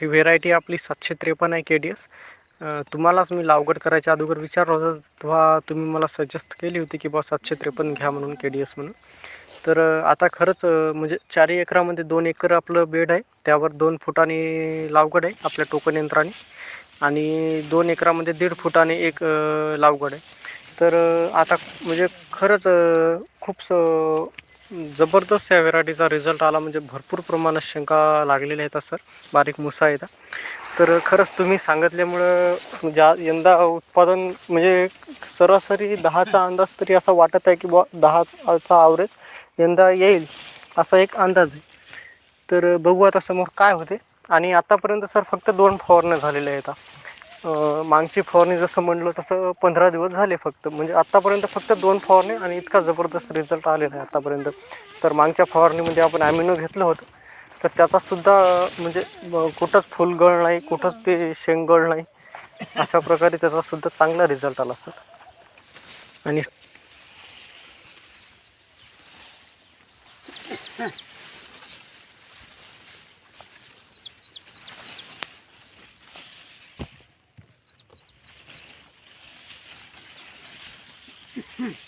ही variety आपली सातशे त्रेपन्न आहे के डी एस तुम्हालाच मी लागवड करायच्या अगोदर विचारलं होतं तेव्हा तुम्ही मला सजेस्ट केली होती की बा सातशे त्रेपन्न घ्या म्हणून के डी एस म्हणून. तर आता खरंच म्हणजे चारही एकरामध्ये दोन एकर आपलं बेड आहे त्यावर दोन फुटाने लावगड आहे आपल्या टोकन यंत्राने. आणि दोन एकरामध्ये दीड फुटाने एक लावगड आहे. तर आता म्हणजे खरंच खूप स जबरदस्त या व्हेरायटीचा रिझल्ट आला म्हणजे भरपूर प्रमाणात शंका लागलेल्या आहेत सर. बारीक मुसा येतात तर खरंच तुम्ही सांगितल्यामुळं ज्या यंदा उत्पादन म्हणजे सरासरी दहाचा अंदाज तरी असा वाटत आहे की बुवा दहाचा आवरेज यंदा येईल असा एक अंदाज आहे. तर बघू आता समोर काय होते. आणि आतापर्यंत सर फक्त दोन फवारण्या झालेल्या आहेत. मागची फवारणी जसं म्हणलं तसं पंधरा दिवस झाले फक्त. म्हणजे आत्तापर्यंत फक्त दोन फवारणी आणि इतका जबरदस्त रिझल्ट आलेला आहे आत्तापर्यंत तर मागच्या फवारणीमध्ये आपण ॲमिनो घेतलं होतं. तर त्याचासुद्धा म्हणजे कुठंच फुलगळ नाही कुठंच ते शेंगगळ नाही. अशा प्रकारे त्याचासुद्धा चांगला रिझल्ट आला सर. आणि Mm-hmm.